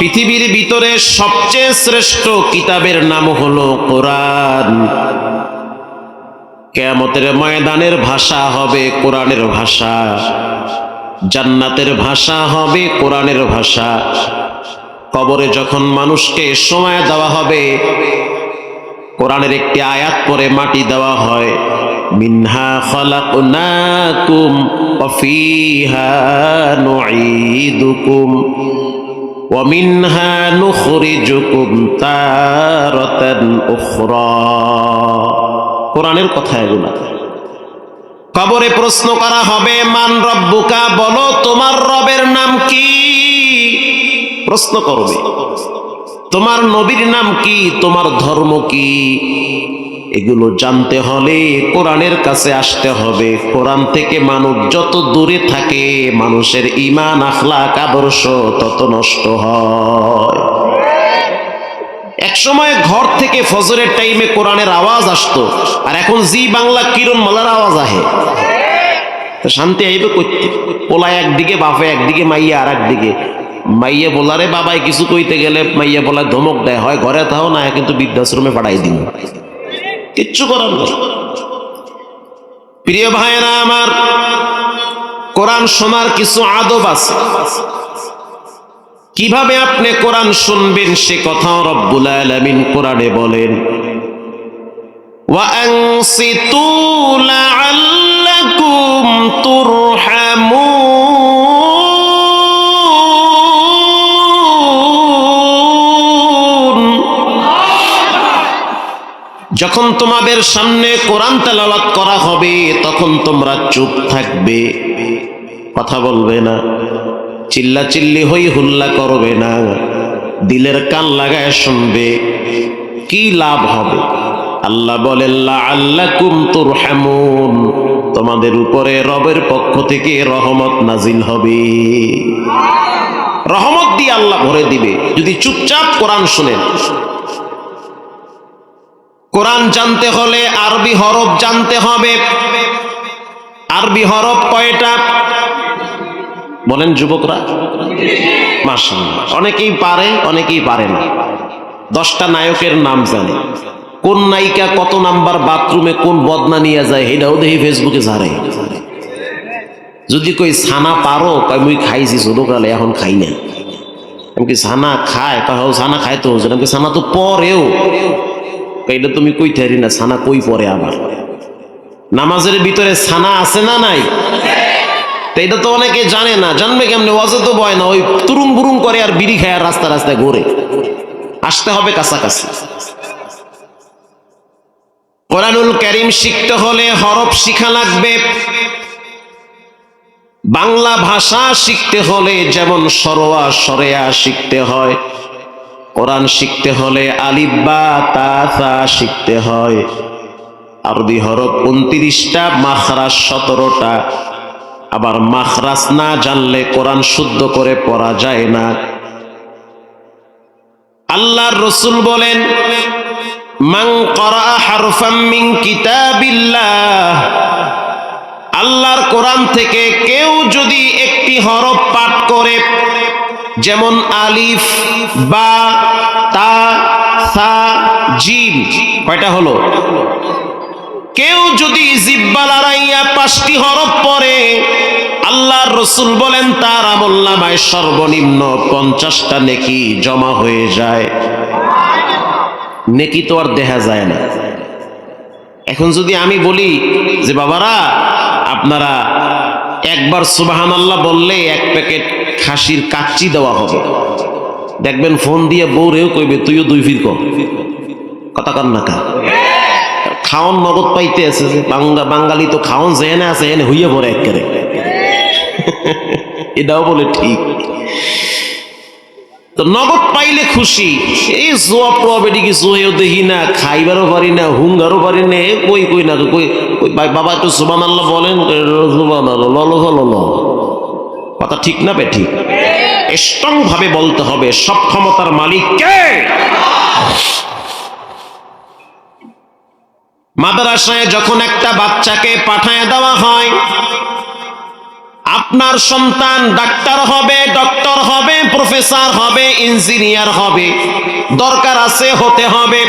পৃথিবীর ভিতরে সবচেয়ে শ্রেষ্ঠ কিতাবের নাম হলো কোরআন। কেয়ামতের ময়দানের ভাষা হবে কোরআনের ভাষা। জান্নাতের ভাষা হবে কোরআনের ভাষা। কবরে যখন মানুষকে সময় দেওয়া হবে, কোরআনের একটি আয়াত পরে মাটি দেওয়া হয়, মিনহা খলাকনাকুম অফিহা ফিহা নুঈদুকুম। কোরআনের কথা এগুলা কবরে প্রশ্ন করা হবে, মান রব্বুকা? বলো, তোমার রবের নাম কি? প্রশ্ন করবে, তোমার নবীর নাম কি? তোমার ধর্ম কি? এগুলো জানতে হলে কোরআনের কাছে আসতে হবে। কোরআন থেকে মানুষ যত দূরে থাকে, মানুষের ইমান আখলাক আদর্শ তত নষ্ট হয়। এক সময় ঘর থেকে ফজরের টাইমে কোরআনের আওয়াজ আসতো, আর এখন জি বাংলা কিরণ মালার আওয়াজ আহে। শান্তি আইবে করতে পোলা একদিকে, বাপে একদিকে, মাইয়া আর একদিকে। মাইয়া বলারে বাবাই, কিছু কইতে গেলে মাইয়া বলায় ধমক দেয়। হয় ঘরে থাও না, কিন্তু বৃদ্ধাশ্রমে পাঠাই দিন। কিচ্ছু করার নেই প্রিয় ভাইয়েরা আমার কোরআন শোনার কিছু আদব আছে কিভাবে আপনি কোরআন শুনবেন সে কথাও রব্বুল আলামিন কোরআনে বলেন وأنصتوا لعلكم ترحمون যখন তোমাদের সামনে কোরআন তেলাওয়াত করা হবে, তখন তোমরা চুপ থাকবে। কথা বলবে না। চিল্লা চিল্লি হই হুল্লা করবে না। দিলের কান লাগায় শুনবে। কি লাভ হবে? আল্লাহ বলেন আল্লাহ কুম তুরহামুন। তোমাদের উপরে রবের পক্ষ থেকে রহমত নাজিল হবে। রহমত দিয়ে আল্লাহ ভরে দিবে। যদি চুপচাপ কোরআন শুনেন। কোরআন জানতে হলে আরবি হরফ জানতে হবে। আরবি হরফ কয়টা? বলেন যুবকরা। মাশাআল্লাহ। অনেকেই পারে অনেকেই পারে না। দশটা নায়কের নাম জানে। কোন নায়িকা কত নাম্বার বাথরুমে কোন বদনা নিয়ে যায় এটাও দেখি ফেসবুকে ঝাড়ে। যদি কই ছানা পারো? কয় মুই খাইছি ছোটকালে এখন খাই না আমি ছানা খায়? কয় "হও, ছানা খায় তো। আমি ছানা তো পরেও। এটা তুমি কই থারি না, ছানা কই পরে আবার? নামাজের ভিতরে ছানা আছে না নাই? এটা তো অনেকে জানে না, জানবে কেমনে? ওয়াজে তো বয় না, ওই তুরুম বুরুম করে আর বিড়ি খায় আর রাস্তা রাস্তায় ঘুরে। আসতে হবে কাছাকাছি। কোরআনুল করিম শিখতে হলে হরফ শিখা লাগবে। বাংলা ভাষা শিখতে হলে যেমন সরোয়া সরেয়া শিখতে হয় কোরআন শিখতে হলে আলিব্বা তা তা শিখতে হয়। আরবি হরফ উনত্রিশটা, মাখরাজ সতেরোটা। আবার মাখরাজ না জানলে কোরআন শুদ্ধ করে পড়া যায় না। আল্লাহর রসুল বলেন, মান করা হারফাম মিন কিতাবিল্লাহ। আল্লাহর কোরআন থেকে কেউ যদি একটি হরফ পাঠ করে, যেমন আলিফ বা সা কয়টা হলো? কেউ যদি জিব্বা লড়াইয়া পাঁচটি হরফ পরে আল্লাহর রসুল বলেন, তার আমল্লামায় সর্বনিম্ন পঞ্চাশটা নেকি জমা হয়ে যায়। নেকি তো আর দেখা যায় না। এখন যদি আমি বলি যে, বাবারা, আপনারা একবার সুবাহান আল্লাহ বললে এক প্যাকেট খাসির কাচ্চি দেওয়া হবে। দেখবেন ফোন দিয়ে বউরেও কইবে, তুইও দুই ফির কম কথা কর না কা। খাওন নগদ পাইতে আছে যে বাঙালি তো খাওন যেনে আছে এনে হইয়া পড়ে একেবারে এটাও বলে ঠিক। তো নগদ পাইলে খুশি। এই জোয়া প্রভাব এদিকে জোয়েও দেখি না, খাইবারও পারি না, হুঙ্গারও পারি না কই কই না কই বাবা একটু সুবান আল্লাহ বলেন সুবান আল্লাহ লল লল কথা ঠিক না বে ঠিক? স্ট্রং ভাবে বলতে হবে, সব ক্ষমতার মালিক কে? মাদ্রাসায় যখন একটা বাচ্চাকে পাঠায় দেওয়া হয়, আপনার সন্তান ডাক্তার হবে, ডক্টর হবে, প্রফেসর হবে, ইঞ্জিনিয়ার হবে, দরকার আছে হতে হবে।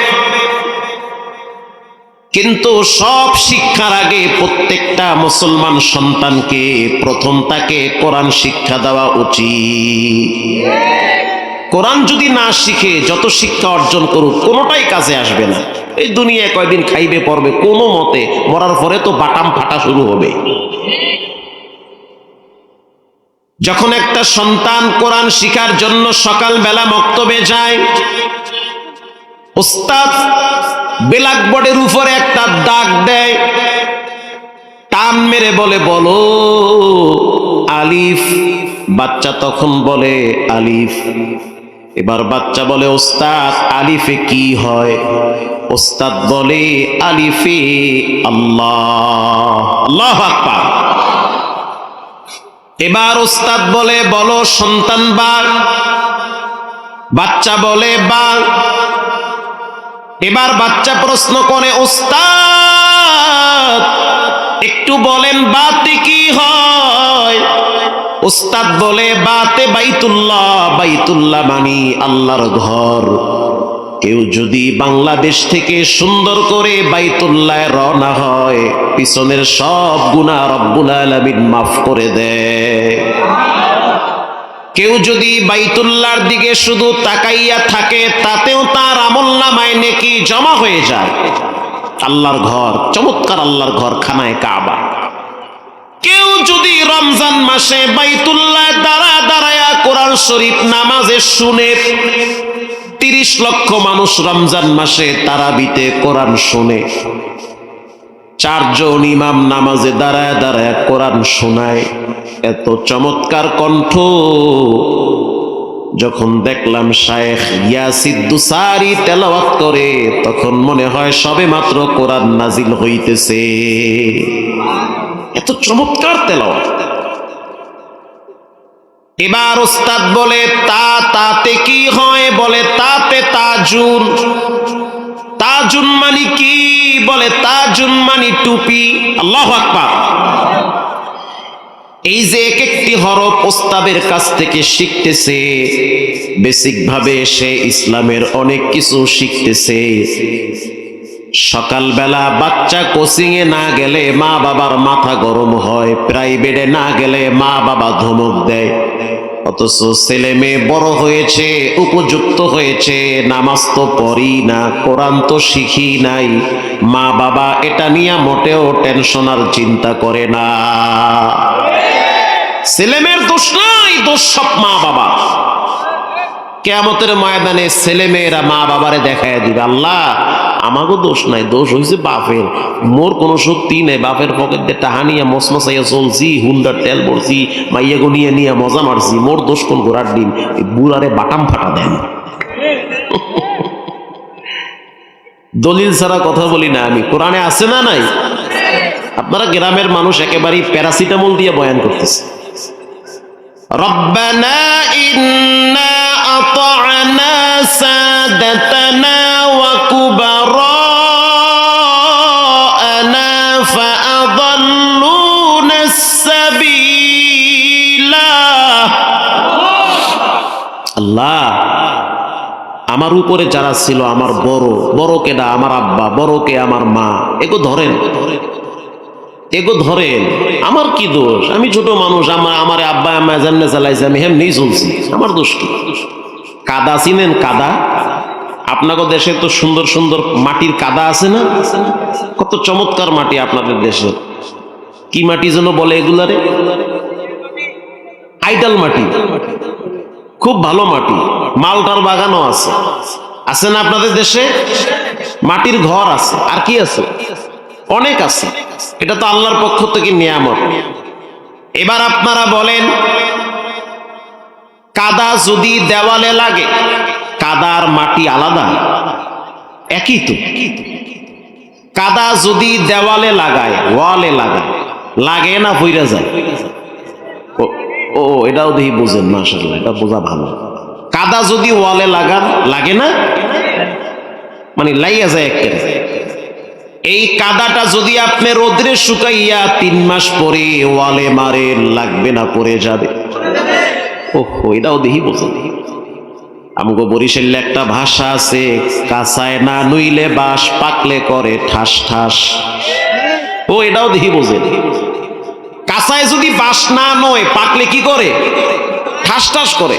কিন্তু সব শিক্ষার আগে প্রত্যেকটা মুসলমান সন্তানকে প্রথম তাকে কোরআন শিক্ষা দেওয়া উচিত। কোরআন যদি না শিখে, যত শিক্ষা অর্জন করুক, কোনোটাই কাজে আসবে না। এই দুনিয়ায় কয়দিন খাইবে, পড়বে, কোনো মতে মরার পরে তো বাটাম ফাটা শুরু হবে। যখন একটা সন্তান কোরআন শিখার জন্য সকালবেলা মক্তবে যায় ওস্তাদ ব্ল্যাকবোর্ডের উপরে একটা দাগ দেয়। টান মেরে বলে, বলো, আলিফ। বাচ্চা তখন বলে, আলিফ। এবার বাচ্চা বলে, ওস্তাদ, আলিফে কি হয়? ওস্তাদ বলে, আলিফে আল্লাহ। আল্লাহ এবার ওস্তাদ বলে, বলো, সন্তান বাঘ? বাচ্চা বলে, বাঘ। এবার বাচ্চা প্রশ্ন করে, ওস্তাদ, একটু বলেন বাতে কি হয়? ওস্তাদ বলে, বাতে বাইতুল্লাহ বাইতুল্লাহ মানি আল্লাহর ঘর। কেউ যদি বাংলাদেশ থেকে সুন্দর করে বাইতুল্লাহ রওনা হয়, পিছনের সব গুণা রব্বুল আলামিন মাফ করে দেয়। কেউ যদি বাইতুল্লার দিকে শুধু তাকাইয়া থাকে, তাতেও তার আমল নামায় নেকি জমা হয়ে যায়। আল্লাহর ঘর, চমৎকার আল্লাহর ঘর, খানায় কাবা। কেউ যদি রমজান মাসে বাইতুল্লাহ দাঁড়া দাঁড়ায়া কোরআন শরীফ নামাজে শুনে, তিরিশ লক্ষ মানুষ রমজান মাসে তারাবিতে কোরআন শুনে। চারজন ইমাম নামাজে দাঁড়ায় দাঁড়ায় কোরআন শোনায়। এত চমৎকার কণ্ঠ। যখন দেখলাম শায়েখ ইয়াসিদ্দুসারি তেলাওয়াত করে, তখন মনে হয় সবে মাত্র কোরআন নাজিল হইতেছে। এত চমৎকার তেলাওয়াত। এবার ওস্তাদ বলে, তা তাতে কি হয়? বলে, তাতে তাজুন তাজুন মানি কি বলে? তাজুন মানি টুপি। আল্লাহ আকবার। এই যে এক একটি হরফ প্রস্তাবের কাছ থেকে শিখতেছে, বেসিক ভাবে সে ইসলামের অনেক কিছু শিখতেছে। সকালবেলা বাচ্চা কোচিং এ না গেলে মা বাবার মাথা গরম হয়, প্রাইভেটে না গেলে মা বাবা ধমক দেয়। অথচ ছেলে মেয়ে বড় হয়েছে, উপযুক্ত হয়েছে, নামাজ তো পড়ি না, কোরআন তো শিখি নাই। মা বাবা এটা নিয়ে মোটেও টেনশন আর চিন্তা করে না। ছেলেমেয়ের দোষ নাই, দোষ সব মা বাবা কেয়ামতের ময়দানে ছেলে মেয়েরা মা বাবারে দেখায় দিবে, আল্লাহ আমাগো দোষ নাই, দোষ হয়েছে বাপের। মোর কোনো শক্তি নাই, বাপের পকেট দিয়ে টাহানিয়া নিয়ে চলছি হুন্ডার তেল ভরছি, মাইয়া নিয়ে নিয়ে মজা মারছি, মোর দোষ কোন ঘোরার দিন? বুড়ারে বাটাম ফাটা দেন। দলিল ছাড়া কথা বলি না আমি। কোরআনে আছে না নাই? আপনারা গ্রামের মানুষ একেবারে প্যারাসিটামল দিয়ে বয়ান করতেছে। রব্বানা ইন্না আতানা সাদাতানা ওয়া কুবা আল্লাহ, আমার উপরে যারা ছিল আমার বড় বড় কেডা আমার আব্বা, বড় কে আমার মা, এগো ধরেন। এগো ধরেন, আমার কি দোষ? আমি ছোট মানুষ, আমার আমার আব্বা, আম্মা যেমনে চালাইছে, আমি হেমনি চলছি, আমার দোষ কি? কাদা চিনেন কাদা? আপনাদের দেশে তো সুন্দর সুন্দর মাটির কাদা আছে না? কত চমৎকার মাটি আপনাদের দেশে। কি মাটি যেন বলে এগুলারে? আইডাল মাটি। খুব ভালো মাটি। মালটার বাগানও আছে। আছে না আপনাদের দেশে? মাটির ঘর আছে। আর কি আছে? অনেক আছে। এটা তো আল্লাহর পক্ষ থেকে নিয়ামত। এবার আপনারা বলেন, কাদা যদি দেওয়ালে লাগে, কাদার মাটি আলাদা? একই তো। কাদা যদি দেওয়ালে লাগায়, ওয়ালে লাগায়, লাগে না, হইরা যায়। ও- এটাও দেখি বুঝেন মাসাল্লাহ এটা বোঝা ভালো। কাদা যদি ওয়ালে লাগান, লাগে না? মানে লাইয়া যায় একটা এই কাদাটা যদি আপনি রোদ্রে শুকাইয়া তিন মাস পরে ওয়ালে মারে, লাগবে না, পড়ে যাবে। ওহো, এটাও দেখি বোঝেন। আমগো বরিশালে একটা ভাষা আছে, কাঁচায় না নুইলে বাস পাকলে করে ঠাস ঠাস। ও, এটাও দেখি বোঝেন। কাঁচায় যদি বাস না নয়, পাকলে কি করে? ঠাস ঠাস করে।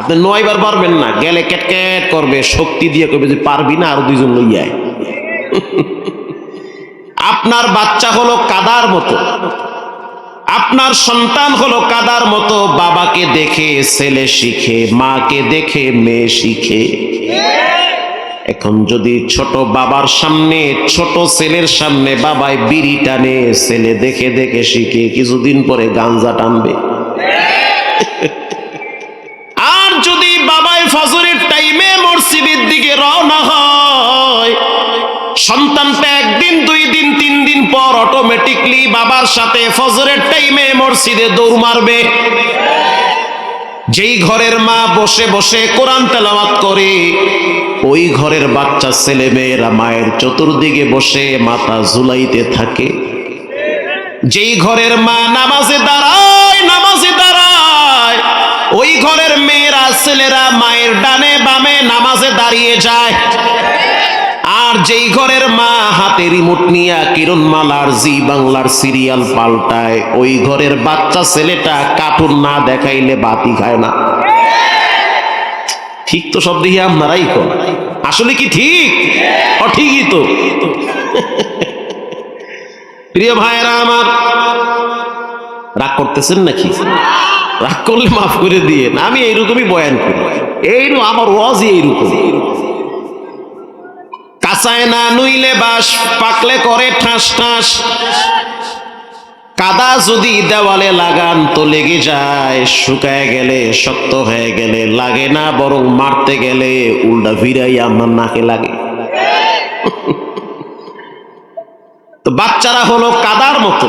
আপনি নয়বার পারবেন না, গেলে ক্যাট করবে, শক্তি দিয়ে করবে যে পারবি না, আর দুইজন লইয়ায় আপনার বাচ্চা হলো কাদার মতো। আপনার সন্তান হলো কাদার মতো, বাবাকে দেখে, ছেলে শিখে, মাকে দেখে, মেয়ে শিখে। এখন যদি ছোট বাবার সামনে, ছোট ছেলের সামনে বাবায় বিড়ি টানে, ছেলে দেখে দেখে শিখে কিছুদিন পরে গাঞ্জা টানবে। আর যদি বাবাই ফজরের টাইমে মসজিদের দিকে রওনা হয়, সন্তানটা একদিন, দুই দিন, তিন দিন পর অটোমেটিকলি বাবার সাথে ফজরের টাইমে মসজিদে দৌড় মারবে। যেই ঘরের মা বসে বসে কোরআন তেলাওয়াত করে ওই ঘরের বাচ্চা ছেলে মেয়েরা মায়ের চতুর্দিকে বসে মাথা ঝুলাইতে থাকে। যেই ঘরের মা নামাজে দাঁড়ায় নামাজে দাঁড়ায়, ওই ঘরের মেয়েরা, ছেলেরা মায়ের ডানে বামে নামাজে দাঁড়িয়ে যায়। আর যেই ঘরের মা হাতে রিমোট নিয়ে কিরণমালার জি বাংলার সিরিয়াল পাল্টায়, ওই ঘরের বাচ্চা ছেলেটা কার্টুন না দেখাইলে বাতি খায় না। ঠিক তো সব দেখি আপনারাই কর আসলে কি ঠিক? ও ঠিকই তো। প্রিয় ভাইয়েরা আমার, রাগ করতেছেন নাকি? রাগ করলে মাফ করে দিয়ে আমি এইরকমই বয়ান করি। এইরকম, আমার ওয়াজই এইরকম। কাঁচায় না নুইলে বাস পাকলে করে ঠাস ঠাস কাদা যদি দেওয়ালে লাগান তো লেগে যায়, শুকায় গেলে, শক্ত হয়ে গেলে, লাগে না, বরং মারতে গেলে উল্টা ভিড়াই আমার নাকে লাগে। তো বাচ্চারা হলো কাদার মতো।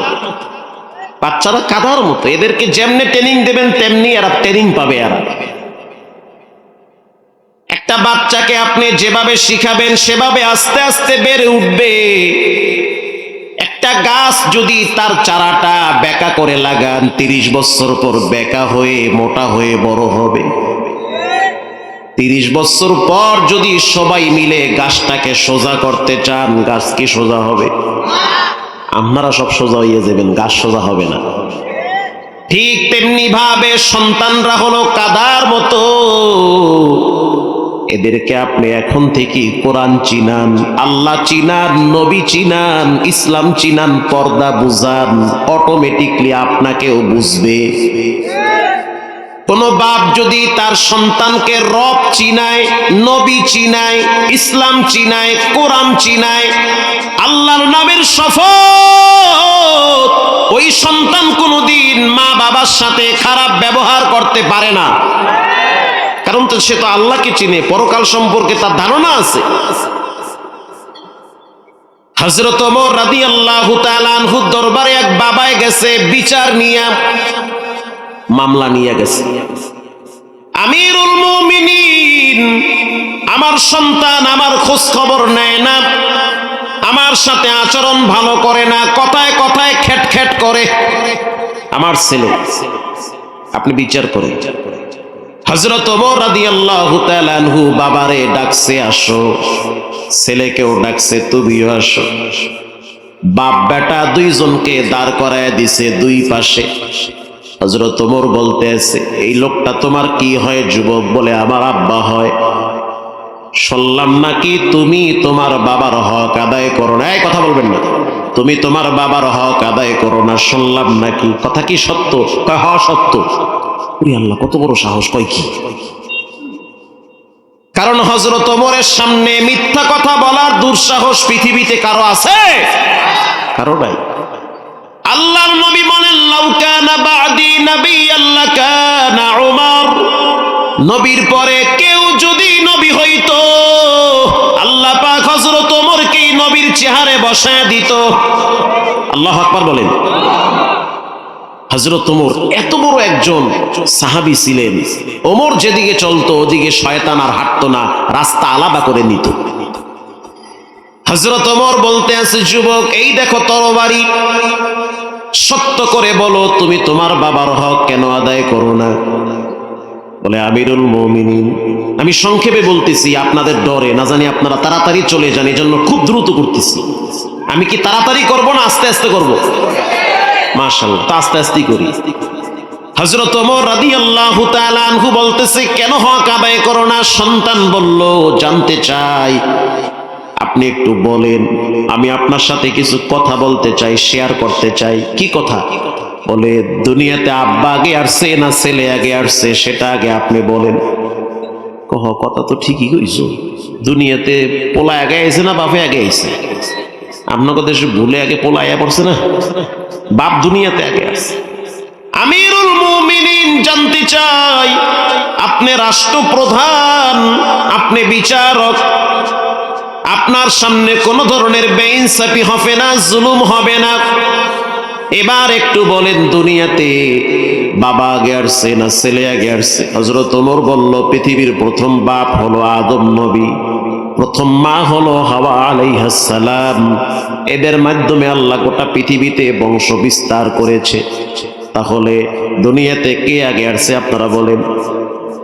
বাচ্চারা কাদার মতো। এদেরকে যেমনে ট্রেনিং দেবেন, তেমনি এরা ট্রেনিং পাবে এরা। একটা বাচ্চাকে আপনি যেভাবে শিখাবেন, সেভাবে আস্তে আস্তে বেড়ে উঠবে। একটা গাছ যদি তার চারাটা বেকা করে লাগান, তিরিশ বছর পর বেকা হয়ে, মোটা হয়ে বড় হবে। তিরিশ বছর পর যদি সবাই মিলে গাছটাকে সোজা করতে চান, গাছ কি সোজা হবে? আপনারা সব সোজা হইয়া যাবেন, গাছ সোজা হবে না। ঠিক তেমনি ভাবে সন্তানরা হলো কাদার মতো। এদেরকে আপনি এখন থেকে কোরআন চিনান, আল্লাহ চিনান, নবী চিনান, ইসলাম চিনান, পর্দা বুঝান অটোমেটিকলি আপনাকেও বুঝবে। কোন বাপ যদি তার সন্তানকে রব চিনায়, নবী চিনায়, ইসলাম চিনায়, কোরআন চিনায়, আল্লাহর নামের শপথ, ওই সন্তান কোনোদিন মা বাবার সাথে খারাপ ব্যবহার করতে পারে না। কারণ তো সে তো আল্লাহকে চিনে, পরকাল সম্পর্কে তার ধারণা আছে। হজরত ওমর রাদি আল্লাহ তালানহুর দরবারে এক বাবায় গেছে, বিচার নিয়ে, মামলা নিয়ে গেছে। আমিরুল মুমিনিন, আমার সন্তান আমার খোঁজ খবর নেয় না, আমার সাথে আচরণ ভালো করে না, কথায় কথায় খেট খেট করে। আমার ছেলে, আপনি বিচার করেন। হজরত রাদিয়াল্লাহু বাবারে ডাকছে, আসো। ছেলেকেও ডাকছে, তুমিও আসো। বাপ বেটা দুইজনকে দাঁড় করায় দিছে দুই পাশে। হজরত ওমর বলতে আছে এই লোকটা তোমার কি হয়, যুবক? বলে, আমার আব্বা হয়। শুনলাম নাকি তুমি তোমার বাবার হক আদায় করো না? এই কথা বলবেন না। তুমি তোমার বাবার হক আদায় করো না শুনলাম নাকি? কথা কি সত্য? হ সত্য। ওরে আল্লাহ, কত বড় সাহস, কয় কি? কারণ হজরত ওমরের সামনে মিথ্যা কথা বলার দুঃসাহস পৃথিবীতে কারও আছে? কারও নাই। আল্লাহর নবী বলেন, লাউ কানা বাদি নবী আল্লাহ কানা উমর। নবীর পরে কেউ যদি নবী হইতো, আল্লাহ পাক হযরত ওমরকে নবীর চেহারে বসায় দিত। আল্লাহ আকবার বলেন। হজরত ওমর এত বড় একজন সাহাবি ছিলেন। ওমর যেদিকে চলতো, ওদিকে শয়তান আর হাঁটতো না, রাস্তা আলাদা করে নিত। হজরত ওমর বলতে আছে, যুবক, এই দেখো তরবারি। সত্য করে বলো, তুমি তোমার বাবার হক কেন আদায় করো না? বলে, আমিরুল মমিনিন। আমি সংক্ষেপে বলতেছি, আপনাদের ডরে, না জানি আপনারা তাড়াতাড়ি চলে যান এই জন্য খুব দ্রুত করতেছি। আমি কি তাড়াতাড়ি করব না আস্তে আস্তে করব? মাশাল্লাহ করি। হজরত রাদিয়াল্লাহু তাআলা আনহু বলতেছে, কেন হক আদায় করো না সন্তান বলল, জানতে চাই। আপনি একটু বলেন, আমি আপনার সাথে কিছু কথা বলতে চাই শেয়ার করতে চাই। কি কথা? বলে, দুনিয়াতে আব্বা আগে আসছে না ছেলে আগে আসছে, সেটা আগে আপনি বলেন। কহ, কথা তো ঠিকই কইছো। দুনিয়াতে পোলা আগে আইছে না বাপে আগে আইছে? আপনাকে দেশে ভুলে আগে পোলা আয়া পড়ছে না? বাপ দুনিয়াতে আগে আছে। আমিরুল মুমিনিন জানতে চাই, আপনি রাষ্ট্রপ্রধান, আপনি বিচারক, আপনার সামনে কোনো ধরনের বেইনসাফি হবে না, জুলুম হবে না। এবার একটু বলেন, দুনিয়াতে বাবা আগে না, ছেলে আগে আসছে? হজরত ওমর বলল, পৃথিবীর প্রথম বাপ হলো আদম নবী। প্রথম মা হলো হাওয়া আলাইহাসালাম এদের মাধ্যমে আল্লাহ গোটা পৃথিবীতে বংশ বিস্তার করেছে। তাহলে দুনিয়াতে কে আগে আসছে আপনারা বলেন?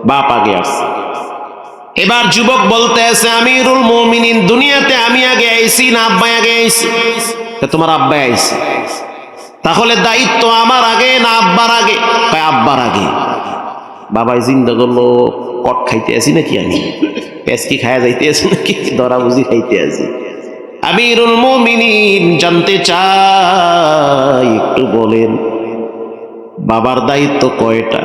বাপ আগে আসছে। এবার যুবক বলতে আছে, আমিরুল মুমিনিন, দুনিয়াতে আমি আগে আইছি না আব্বাই আগে আইছি? তা তোমার আব্বাই আইছি। তাহলে দায়িত্ব আমার আগে না আব্বার আগে? আব্বার আগে। বাবাই জিন্দা করল, কট খাইতে আছি নাকি আমি? পেঁচকি খায়া যাইতে আছি নাকি? দরা বুঝি খাইতে আছি। আমিরুল মুমিনিন জানতে চাই, একটু বলেন, বাবার দায়িত্ব কয়টা?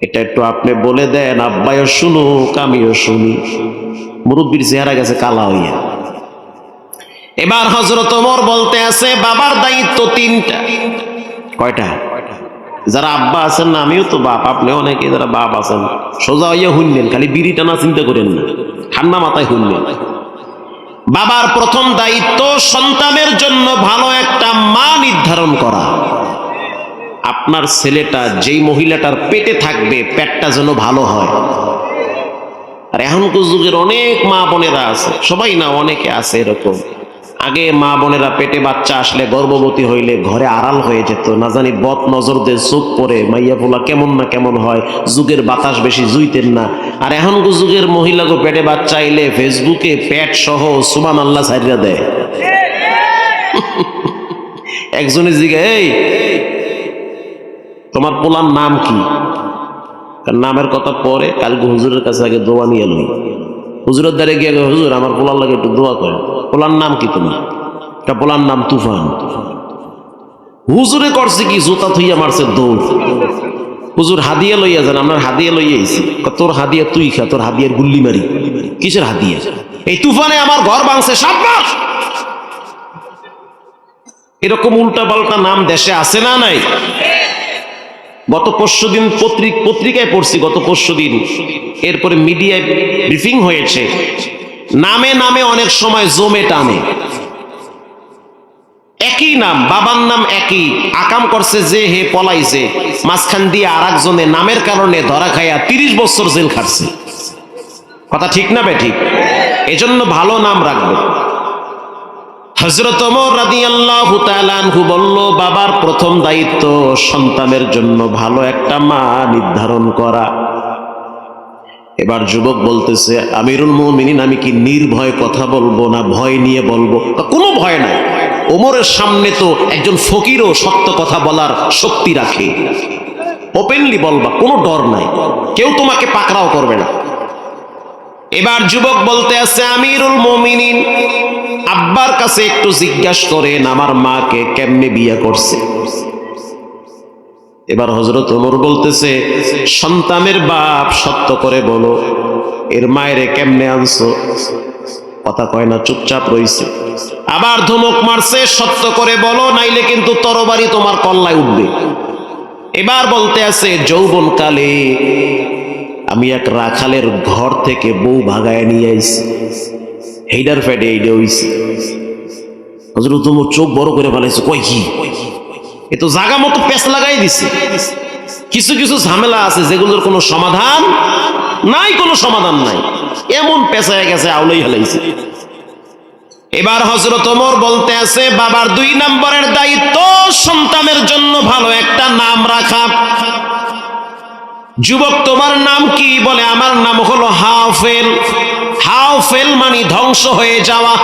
এটা একটু আপনি বলে দেন আব্বাইও শুনুক, আমিও শুনি। মুরব্বীর চেহারা গেছে কালা হইয়া। এবার হজরত ওমর বলতে আছে, বাবার দায়িত্ব তিনটা। কয়টা? যারা আব্বা আছেন না, আমিও তো বাপ, আপনি অনেকে যারা বাপ আছেন, সোজা হইয়া শুনলেন খালি বিড়ি টানা চিন্তা করেন না, ঠান্ডা মাথায় শুনলেন বাবার প্রথম দায়িত্ব সন্তানের জন্য ভালো একটা মা নির্ধারণ করা। আপনার ছেলেটা যেই মহিলাটার পেটে থাকবে, পেটটা যেন ভালো হয়। আর এখনকার যুগের অনেক মা বোনেরা আছে, সবাই না অনেকে আছে এরকম। আগে মা বোনেরা পেটে বাচ্চা আসলে গর্ভবতী হইলে ঘরে আড়াল হয়ে যেত। না জানি বদ নজর দিয়ে চোখ পরে মাইয়া পোলা, কেমন না কেমন হয়? যুগের বাতাস বেশি জুইতেন না। আর এখনকার যুগের মহিলা মহিলাকে পেটে বাচ্চা আইলে ফেসবুকে প্যাট সহ সুমান আল্লাহ সাইরা দেয়। একজনের জিগে, এই, তোমার পোলার নাম কি? নামের কথা পরে কালকে হুজুরের কাছে আগে দোয়া নিয়ে লই। হুজুরের দ্বারে গিয়ে হুজুর, আমার পোলার লাগে একটু দোয়া করে পোলার নাম কি তোমার? একটা পোলার নাম তুফান। হুজুরে করছে কি? জুতা থইয়া মারছে দৌড়। হুজুর হাদিয়া লইয়া যান আপনার হাদিয়া লইয়া আইছি। তোর হাদিয়া তুই খা, তোর হাদিয়ার গুল্লি মারি। কিসের হাদিয়া? এই তুফানে আমার ঘর ভাঙছে, সাব্বাস! এরকম উল্টা পাল্টা নাম দেশে আছে না নাই? গত পরশু দিন পত্রিক, পত্রিকায় পড়ছি, গত পরশু দিন। এরপরে মিডিয়ায় ব্রিফিং হয়েছে। নামে নামে অনেক সময় জমে টানে। একই নাম, বাবার নাম একই। আকাম করছে যে, হে পলাইছে মাঝখান দিয়ে আর একজনে নামের কারণে ধরা খাইয়া তিরিশ বছর জেল খাটছে। কথা ঠিক না বে ঠিক? এজন্য ভালো নাম রাখবে। বাবার প্রথম দায়িত্ব সন্তানের জন্য ভালো একটা মা নির্ধারণ করা। এবার যুবক বলতেছে, আমিরুল মুমিনিন, আমি কি নির্ভয় কথা বলব না ভয় নিয়ে বলব? কোনো ভয় নাই। ওমরের সামনে তো একজন ফকিরও সত্য কথা বলার শক্তি রাখে। ওপেনলি বলবা, কোনো ডর নাই। কেউ তোমাকে পাকড়াও করবে না। এবার যুবক বলতে আছে, আমিরুল মমিনিন, আব্বার কাছে একটু জিজ্ঞাসা করেন, আমার মাকে কেমনে বিয়ে করছে? এবার হজরত ওমর বলতেছে, সন্তানের বাপ সত্য করে বলো, এর মায়েরে কেমনে আনছো? কথা কয় না, চুপচাপ রইছে। আবার ধমক মারছে, সত্য করে বলো, নাইলে কিন্তু তরবারি তোমার কল্লায় উঠবে। এবার বলতে আছে যৌবন কালে আমি এক রাখালের ঘর থেকে বউ ভাগায় নিয়ে আইছি। হেইডার ফ্যাটে এইটা হইছে। হজরত চোখ বড় করে ফেলাইছে, কই কি? এ জাগা মতো পেঁচ লাগাই দিছে। কিছু কিছু ঝামেলা আছে যেগুলোর কোনো সমাধান নাই, কোনো সমাধান নাই। এমন পেঁচায় গেছে, আউলাই হেলাইছে। এবার হজরত ওমর বলতে আছে, বাবার দুই নম্বরের দায়িত্ব, সন্তানের জন্য ভালো একটা নাম রাখা। যুবক, তোমার নাম কি? বলে, আমার নাম হলো হাফেল হাফেল মানে ধ্বংস হয়ে যাওয়া।